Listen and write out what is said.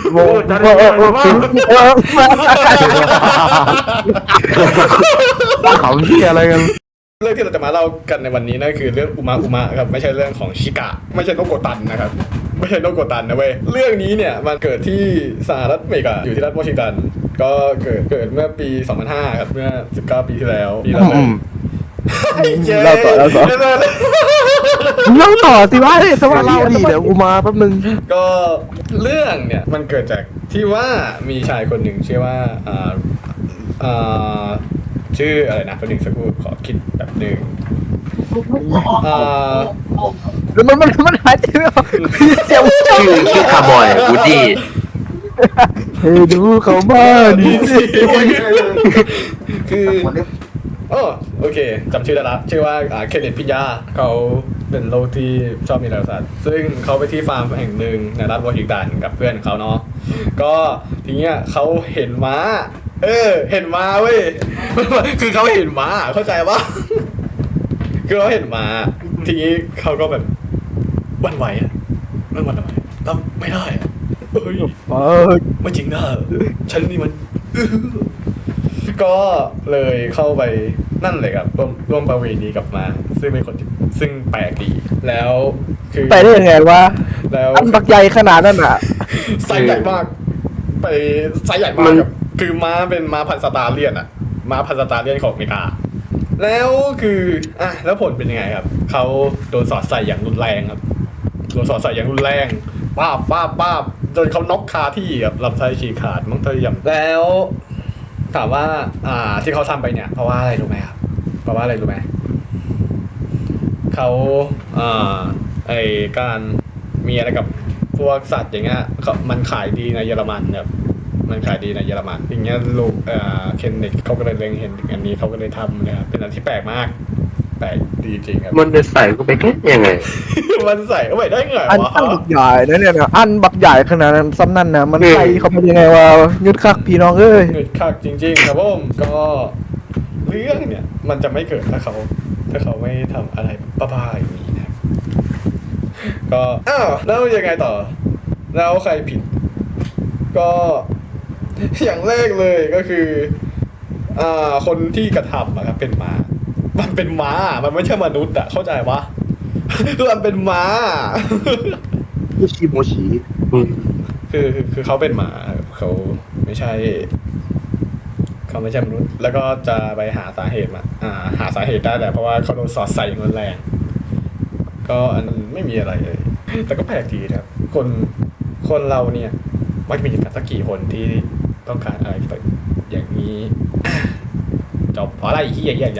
โอ้โหโอ้โหโอ้โหเขาเฮียอะไรกัน เรื่องที่เราจะมาเล่ากันในวันนี้นั่นคือเรื่องอุมาอุมาครับไม่ใช่เรื่องของชิกะ ไม่ใช่นกโกตันนะครับไม่ใช่นกโกตันนะเว้ยเรื่องนี้เนี่ยมันเกิดที่สหรัฐอเมริกาอยู่ที่รัฐวอชิงตัน ก็เกิดเกิดเมื่อปี 2005 ครับเมื่อ 19 ปีที่แล้วปีแล้วเลยเล่าต่อเล่าต่อ เย้เล่าต่อสิว่าเฮ้ยสวัสดีดิเดี๋ยวกูมาแป๊บนึง ก็เรื่องเนี่ยมันเกิดจากที่ว่ามีชายคนหนึ่งชื่อว่าอ่าอ่าชื่ออะไรนะคนหนึ่งสักครู่ขอคิดแบบหนึ่งอ่าแล้วมันมันมันหายใจไม่ออกเสียงชื่อชื่อคาร์บอยวูดดี้เฮ้ยดูเขาบ้าดิคือโอ้โอเคจำชื่อได้ละชื่อว่าอ่าเคนเนตพิยาเขา เป็นโรคที่ชอบมีแรงสัตว์ซึ่งเขาไปที่ฟาร์มแห่งหนึ่งในรัฐวอชิงตันกับเพื่อนเขาเนาะก็ทีเนี้ยเขาเห็นม้า เออ เห็นม้าเว้ยคือเขาเห็นม้าเข้าใจปะคือเขาเห็นม้า ทีนี้เขาก็แบบวันไหวอะมันหวันไหวรับไม่ได้เฮ้ยไม่จริงนะฉันนี่มันก็เลยเข้าไป นั่นเลยครับร่วมร่วมประเวณีกับมา ซึ่งเป็นคนที่ซึ่งแปลกดี แล้วคือไปได้ยังไงวะแล้วอันบักใหญ่ขนาดนั้นอะไซส์ใหญ่มาก ไปไซส์ใหญ่มากครับคือม้าเป็นม้าพันธุ์สตาร์เลียนอะม้าพันธุ์สตาร์เลียนของอเมริกา แล้วคืออะแล้วผลเป็นยังไงครับเขาโดนสอดใส่อย่างรุนแรงครับโดนสอดใส่อย่างรุนแรงป้าบป้าบป้าบจนเขาน็อกคาที่ครับลำไส้ฉีกขาดมั้งเตยมแล้ว ถามว่าอ่าที่เขาทำไปเนี่ยเพราะว่าอะไรรู้ไหมครับเพราะว่าอะไรรู้ไหมเขาอ่าไอการมีอะไรกับพวกสัตว์อย่างเงี้ยเขามันขายดีในเยอรมันครับมันขายดีในเยอรมันอย่างเงี้ยลูกอ่อเคนเนตเขาก็เลยเล็งเห็นอันนี้เขาก็เลยทำนะครับเป็นอันที่แปลกมาก แปลกดีจริงครับ มันจะใส่ก็ไปแค่ยังไง มันใส่เอาไว้ได้ไงอันวะอันบักใหญ่นะเนี่ยนะอันบักใหญ่ขนาดนั้นซ้ำนั่นนะมันอืมใส่เขาเป็นยังไงวะยึดคักพี่น้องเอ้ยเงิดคักจริง ๆ ครับผมก็เรื่องเนี่ย มันจะไม่เกิดถ้าเขา ถ้าเขาไม่ทำอะไรบ้าๆอย่างนี้นะครับก็อ้าวแล้วยังไงต่อ แล้วใครผิด ก็ อย่างแรกเลยก็คือ อ่า คนที่กระทำอะครับเป็นม้า มันเป็นม้า มันไม่ใช่มนุษย์อะเข้าใจปะมันเป็นม้าโมชิโมชิอืมคือคือคือเขาเป็นหมาเขาไม่ใช่ เขาไม่ใช่มนุษย์ แล้วก็จะไปหาสาเหตุมาอ่า หาสาเหตุได้แหละเพราะว่าเขาโดนสอดใส่อย่างรุนแรง ก็อันนั้นไม่มีอะไรเลยแต่ก็แปลกดีนะครับ คนคนเราเนี่ยมักมีกันสักกี่คนที่ต้องการอะไรแบบอย่างนี้ จบเพราะอะไรที่ใหญ่